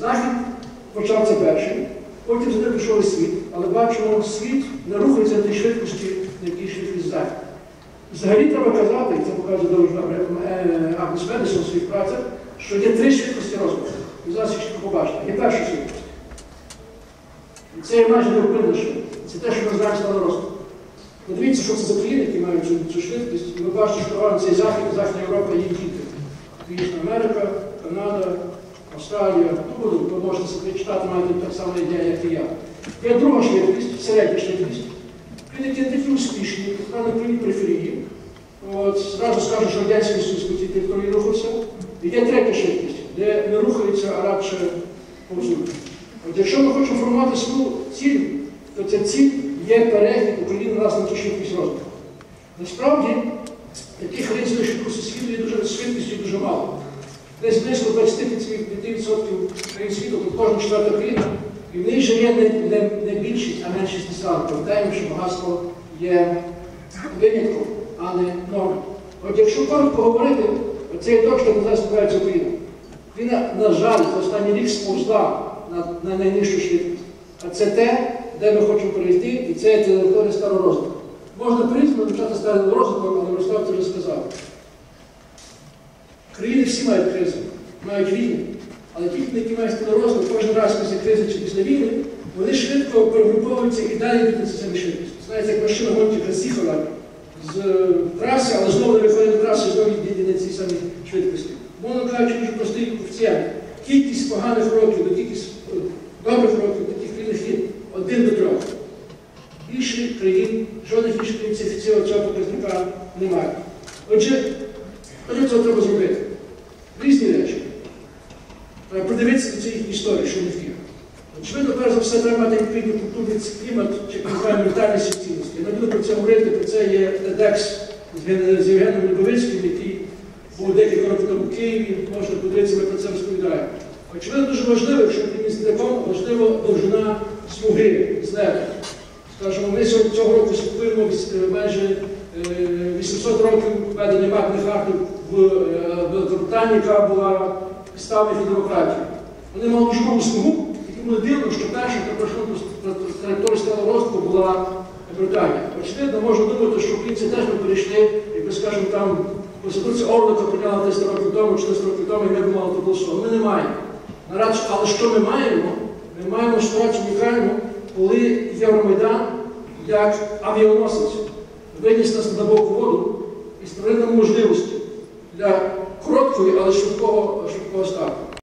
Захід почав це перший, потім за ним пішов світ, але бачимо, світ не рухається на тій швидкості, на якій швидкість захід. Взагалі треба казати, і це показує довжина Агнес Медисон у своїх працях, що є три швидкості розвитку. І зараз їх чітко побачите. Є перша швидкість. Це є майже швидкість. Це те, що ми знаємо стало розвитку. Подивіться, що це за країни, які мають цю, цю швидкість. І ви бачите, що вам цей захід, Західна Європа є діти. Північна Америка, Канада, Австралія. Ну, буду, ви можете собі читати, маєте так само ідея, як і я. Є друга швидкість, середня швидкість. Які не такі успішні, правда, країни периферії. От, зразу скажу, що Радянський Союз по цій території рухався. І є третя швидкість, де не рухаються, а радше повзуть. От якщо ми хочемо формувати свою ціль, то ця ціль є перехід України нас на ту швидкість розвитку. Насправді, таких різних швидкості світу є дуже швидкості дуже мало. Десь близько 25% країн світу, тобто кожна четверта країна, і в них же є не, не, не більшість, а меншість населення. Пам'ятаємо, що багатство є винятком, а не нормою. От якщо коротко говорити, цей точка на нас називається Україна. Україна, на жаль, за останній рік сповзла на, на найнижчу швидкість. А це те, де ми хочемо перейти, і це є територія старого розвитку. Можна по-різному почати старий розвиток, але Мирослав це вже сказав. Країни всі мають кризи, мають війни. Але ті, які мають старий розвиток, кожен раз після кризи чи після війни, вони швидко перегруповуються і далі йдуть на цю швидкість. Знаєте, як машина гонщика з'їхала з е, траси, але знову не виходить на трасу знову йде на цій самій швидкості. Мовно кажучи, дуже простий коефіцієнт. Кількість поганих років до кількість е, добрих років таких країн є один до трьох. Більше країн, жодних інших цього показника немає. Отже, що цього треба зробити? Різні речі. Треба подивитися на цю їхню історію, що вони такі. Очевидно, перш за все, треба мати відповідний культурний клімат, чи називаємо ментальні цінності. Я не буду про це говорити, про це є TEDx з Євгеном Любовицьким, який був декілька років тому в Києві, можна подивитися, ми про це розповідаємо. Очевидно, дуже важливо, якщо літаком, важливо довжина смуги з неба. Скажімо, ми цього року майже е, 800 років введення Магни Харти в е, яка була підставою для. Вони мали малу смугу, і тому дивно, що перша траєкторія сталого розвитку була Британія. Очевидно, можна думати, що українці теж би перейшли, якби, скажімо, там Конституція Орлика прийняла 300 років тому, 400 років тому, і ми б мали таку слово. Ми не маємо. Але що ми маємо? Ми маємо ситуацію унікальну, коли Євромайдан, як авіаносець, виніс нас на боку воду і створив нам можливості для короткої, але швидкого, швидкого старту.